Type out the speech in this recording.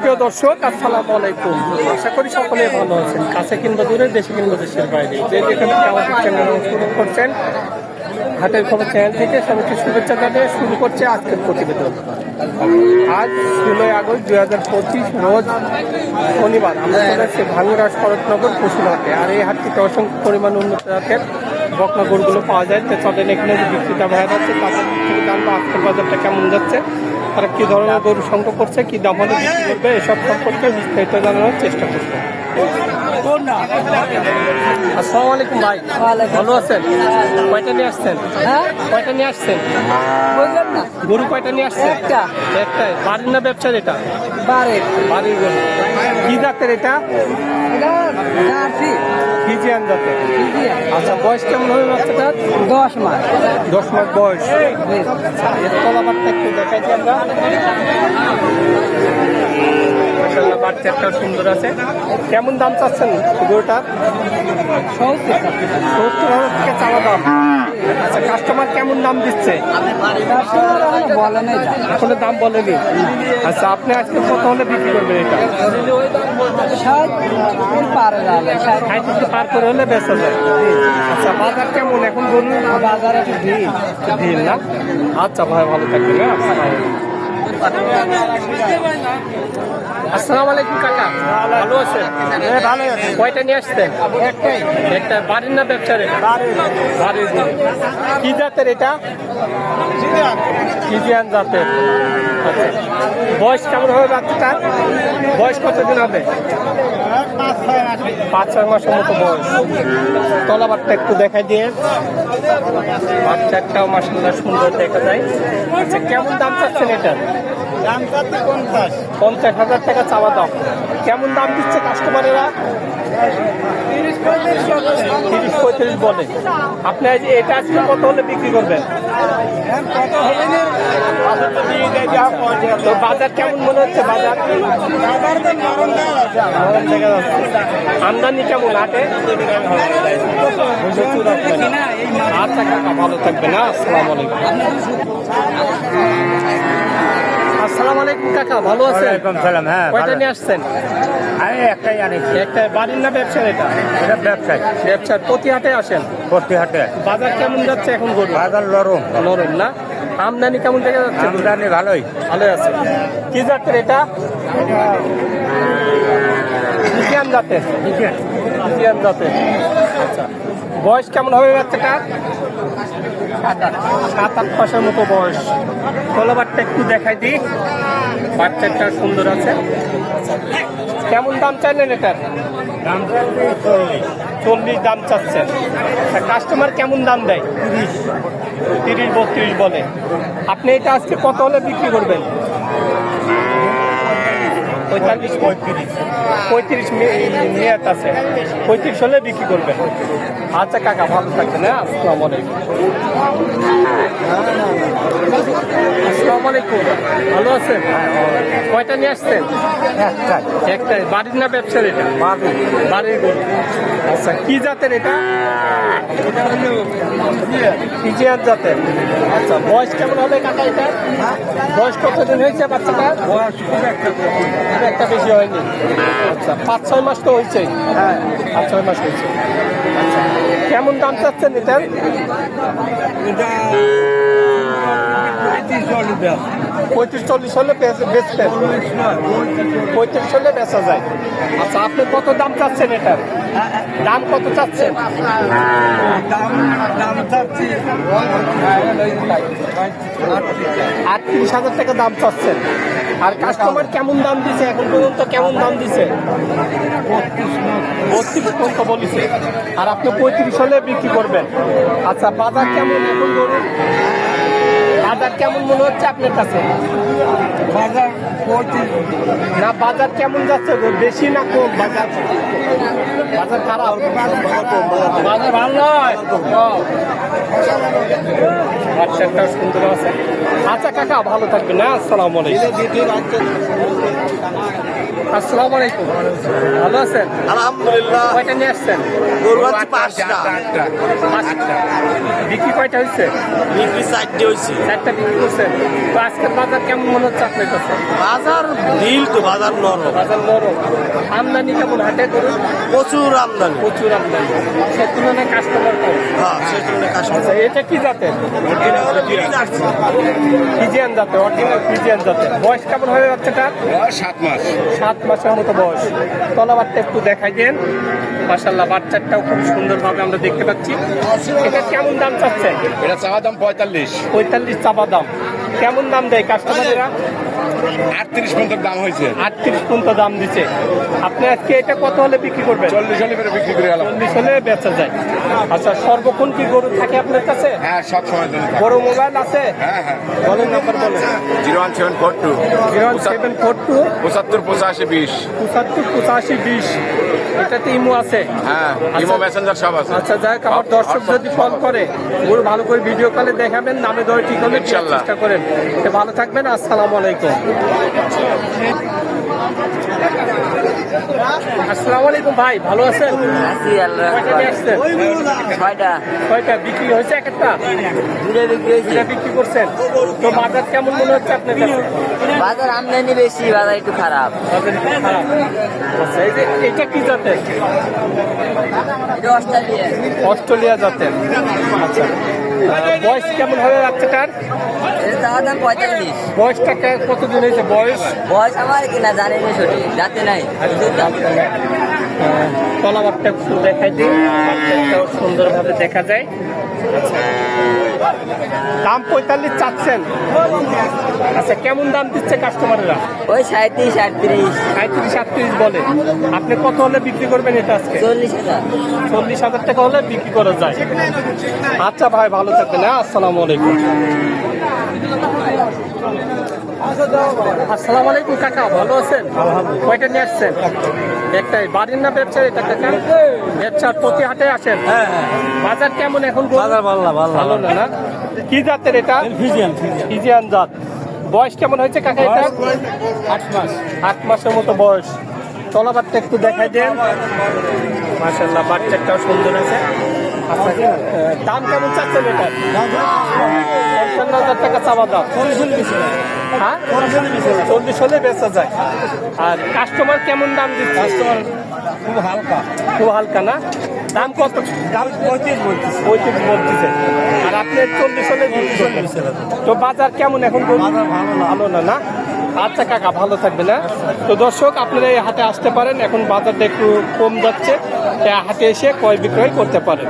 প্রিয় দর্শক, আসসালামু আলাইকুম। আশা করি সকলে ভালো আছেন। কাছে কিংবা দূরে, দেশে কিংবা দেশের বাইরে। যে যেখান আমাদের চ্যানেল শুরু করছেন, হাটের খবর চ্যানেল থেকে সবাইকে শুভেচ্ছা জানিয়ে শুরু করছে আজকের প্রতিবেদন। আজ ষোলোই আগস্ট দুই হাজার পঁচিশ রোজ শনিবার। আমরা চলে আসছি ভাঙ্গুরা শরৎনগর পশুরহাটে আর এই হাটটিতে অসংখ্য পরিমাণ উন্নত জাতের বকনা গরুগুলো পাওয়া যায়। তো চলেন এখানে যে বিক্রিটা ভাইয়া যাচ্ছে তাদের থেকে জানব আজকের বাজারটা কেমন যাচ্ছে, তারা কী ধরনের গরু সংগ্রহ করছে, কী দাম হলে বিক্রি করবে, এসব সম্পর্কে বিস্তারিত জানানোর চেষ্টা করব। আসসালামু আলাইকুম ভাই। ভালো আছেন? কয়টা নিয়ে আসছেন? হ্যাঁ? কয়টা নিয়ে আসছেন? বুঝলাম না। গরু কয়টা নিয়ে আসছেন? একটা। একটাই। বাড়ির না ব্যবসার এটা? বারে বাড়ির গরু। কি জাতের এটা? এটা ফিজিয়ান জাতের। আচ্ছা বয়স কেমন হবে বাচ্চাটার? দশ মাস। দশ মাস বয়স। এর তলাবারটা একটু দেখাই আমরা। বাচ্চাটাও সুন্দর আছে। কেমন দাম চাচ্ছেন গরুটার সত্তর হাজার থেকে চাওয়া দাম। আচ্ছা কাস্টমার কেমন দাম দিচ্ছে? এখনও দাম বলেনি। আচ্ছা আপনি আজকে কত হলে বিক্রি করবেন এটা? পারে করে হলে বেচা যায় আচ্ছা বাজার কেমন? এখন গরু বাজারে একটু ভিড়। ভিড় না? আচ্ছা ভাই, ভালো থাকবেন হ্যাঁ। আসসালামু আলাইকুম কাকা। ভালো আছেন? ভালো আছে। কয়টা নিয়ে আসছেন? একটা বাড়ির না ব্যবসার? বাড়ির। কি জাতের এটা? ইজিয়ান জাতের। আচ্ছা। বয়স কেমন হবে বাচ্চাটার? বয়স কতদিন হবে? পাঁচ ছয় মাসের মতো বয়স। তলাবারটা একটু দেখা দিয়ে। বাচ্চা একটাও মাসাল্লাহ সুন্দর দেখা যায়। আচ্ছা কেমন দাম চাচ্ছেন এটার দাম চাচ্ছে পঞ্চাশ। পঞ্চাশ হাজার টাকা চাওয়া দাম। কেমন দাম দিচ্ছে কাস্টমারেরা তিরিশ পঁয়ত্রিশ বলে। আপনি এটা আজকে কত হলে বিক্রি করবেন? না বাজার কেমন মনে হচ্ছে বাজার? আমদানি কেমন? দুশো চুরাশি। আচ্ছা কাকা, ভালো থাকবেন হ্যাঁ আসসালামু আলাইকুম আসসালামু আলাইকুম। কাকা ভালো আছেন? সালাম হ্যাঁ কয়টা নিয়ে আসছেন? আমি একটাই আনিছি একটা বাড়ির না ব্যবসার এটা? এটা ব্যবসায়। ব্যবসার প্রতি হাটে আসেন? প্রতি হাটে। বাজার কেমন যাচ্ছে এখন গরু বাজার লরম নরম না? আমদানি কেমন দেখা যাচ্ছে? আমদানি ভালোই। ভালো আছে। কি জাতের এটা? ইন্ডিয়ান জাতের? ইন্ডিয়ান জাতের। আচ্ছা। বয়স কেমন হবে বাচ্চাটা সাত আট মাসের মতো বয়স। কলাবারটা একটু দেখাই দিই। বাচ্চাটা সুন্দর আছে। কেমন দাম চাইলেন এটার? দাম চল্লিশ। দাম চাচ্ছেন কাস্টমার কেমন দাম দেয়? তিরিশ। তিরিশ বত্রিশ বলে। আপনি এটা আজকে কত হলে বিক্রি করবেন? পঁয়তাল্লিশ পঁয়ত্রিশ পঁয়ত্রিশ মেয়াদ আছে। পঁয়ত্রিশ হলে বিক্রি করবেন। আচ্ছা কাকা, ভালো থাকবেন হ্যাঁ? আসসালামু আলাইকুম। ভালো আছেন? কয়টা নিয়ে আসছেন? একটাই একটা। বাড়ির না ব্যবসার এটা? বাড়ির গরু। আচ্ছা কি জাতের এটা? ফিজিয়ান জাতের। আচ্ছা বয়স কেমন হবে কাকা এটা? বয়স কতদিন হয়েছে বাচ্চাটা? বয়স খুব একটা খুব একটা বেশি হয়নি। আচ্ছা পাঁচ ছয় মাস তো হয়েছে? হ্যাঁ। পাঁচ ছয় মাস হয়েছে। আচ্ছা কেমন দাম চাচ্ছেন এটার? এটা পঁয়ত্রিশ চল্লিশ হলে বেচ- বেচতেন পঁয়ত্রিশ হলে বেচা যায়। আচ্ছা আপনি কত দাম চাচ্ছেন এটার? দাম কত চাচ্ছেন? আটত্রিশ হাজার টাকা দাম চাচ্ছেন। আর কাস্টমার কেমন দাম দিছে? এখন পর্যন্ত কেমন দাম দিছে? বত্রিশ পর্যন্ত বলিছে। আর আপনি পঁয়ত্রিশ হলে বিক্রি করবেন। আচ্ছা বাজার কেমন এখন ধরুন? বাজার কেমন মনে হচ্ছে আপনার কাছে? বাজার না বাজার কেমন যাচ্ছে গো? বেশি না কম বাজার? বাজার খারাপ? বাজার ভালো নয়। বাচ্চাটা সুন্দর আছে। আচ্ছা কাকা ভালো থাকবেন না আসসালামু আলাইকুম। আসসালামু আলাইকুম। ভালো আছেন? আলহামদুলিল্লাহ। কয়টা নিয়ে আসছেন? গরু আছে পাঁচটা। পাঁচটা। বিক্রি কয়টা হয়েছে? বিক্রি চারটে হয়েছে। চারটা বিক্রি করছেন তো আজকের বাজার কেমন মনে হচ্ছে আপনার কাছে? বাজার ভিল তো বাজার নরম। বাজার নরম। আমদানি কেমন হাটে করুন প্রচুর আমদানি। প্রচুর আমদানি। সে তুলনায় কাস্টমার কম। হ্যাঁ জন্য কাশ্মীর আচ্ছা এটা কি জাতের? ফিজিয়ান অরিজিনাল ফিজিয়ান জাতের। বয়স কেমন হয়ে যাচ্ছে তার? সাত মাস। সাত মাসের মতো বয়স। তলাবারটা একটু দেখাই দেন। মাসাল্লাহ বাচ্চাটাও খুব সুন্দরভাবে আমরা দেখতে পাচ্ছি। এটা কেমন দাম চাচ্ছেন? এটা চাওয়া দাম পঁয়তাল্লিশ। পঁয়তাল্লিশ চাপা দাম? কেমন দাম দেয় কাস্টমারেরা আটত্রিশ পর্যন্ত দাম হয়েছে। আটত্রিশ পর্যন্ত দাম দিচ্ছে। আপনি আজকে এটা কত হলে বিক্রি করবেন? চল্লিশ হলে বিক্রি করে গেলাম চল্লিশ হলে বেচা যায়। আচ্ছা সর্বক্ষণ কি গরু থাকে আপনার কাছে? হ্যাঁ সব সময় বড় মোবাইল আছে? হ্যাঁ হ্যাঁ। বলেন নাম্বার বলেন। Zero one seven four two. Zero seven four two. পঁচাত্তর পঁচাশি বিশ। পঁচাত্তর পঁচাশি বিশ। এটাতে ইমো আছে। হ্যাঁ ইমো মেসেঞ্জার সব আছে। আচ্ছা যাক আমার দর্শক যদি ফোন করে ওর ভালো করে ভিডিও কলে দেখাবেন নামে ধরে ঠিক হবে। চেষ্টা করেন। ভালো থাকবেন আসসালামু আলাইকুম। আসসালামু আলাইকুম ভাই ভালো আছেন? আছি আল্লাহ ছয়টা। বিক্রি হয়েছে এক একটা? দূরে বিক্রি হয়েছে। দুটা বিক্রি করছেন। তো বাজার কেমন মনে হচ্ছে আপনার কাছে? বাজার আমদানি বেশি বাজার একটু খারাপ। খারাপ। আচ্ছা এই যে এটা কি জাতের? অস্ট্রেলিয়া অস্ট্রেলিয়া জাতের। আচ্ছা। বয়স কেমন হবে বাচ্চাটার? চাওয়া পঁয়তাল্লিশ। বয়সটা কতদিন হয়েছে? বয়স? বয়স আমার কিনা জানি না সঠিক যাতে নাই। তলাবারটা একটু দেখাই দিই। সুন্দরভাবে দেখা যায়। আচ্ছা দাম পঁয়তাল্লিশ চাচ্ছেন। আচ্ছা কেমন দাম দিচ্ছে কাস্টমাররা ওই সাঁত্রিশ আটত্রিশ। সাঁত্রিশ আটত্রিশ বলে। আপনি কত হলে বিক্রি করবেন এটা আজকে? চল্লিশ হাজার। চল্লিশ হাজার টাকা হলে বিক্রি করা যায়। আচ্ছা ভাই ভালো থাকবেন হ্যাঁ আসসালামু আলাইকুম। আসসালামু আলাইকুম কাকা ভালো আছেন? কয়টা নিয়ে আসছেন? একটাই বাড়ির না ব্যবসা এটা কাকা? ব্যবসার প্রতি হাটে আসেন। বাজার কেমন এখন বাজার ভালো ভালো না। না কি জাতের এটা? Friesian Friesian. জাত। বয়স কেমন হয়েছে কাকা এটা? আট মাস। আট মাসের মতো বয়স। তলাবারটা একটু দেখাই দেন। মাসাল্লাহ বাচ্চাটাও সুন্দর আছে। আচ্ছা দাম কেমন চাচ্ছেন এটা পঞ্চান্ন হাজার টাকা চাওয়া দাম। হ্যাঁ? চল্লিশ হলে বেচা যায়। আর কাস্টমার কেমন দাম দিচ্ছে? কাস্টমার খুব হালকা। খুব হালকা না? দাম কত? দাম পঁয়ত্রিশ বলতেছে। পঁয়ত্রিশ বলতেছে। আর আপনি চল্লিশ হলে তো বাজার কেমন এখন? ভালো না। না আচ্ছা কাকা ভালো থাকবে না তো দর্শক আপনারা এই হাটে আসতে পারেন। এখন বাজারটা একটু কম যাচ্ছে। হাটে এসে ক্রয় বিক্রয় করতে পারেন।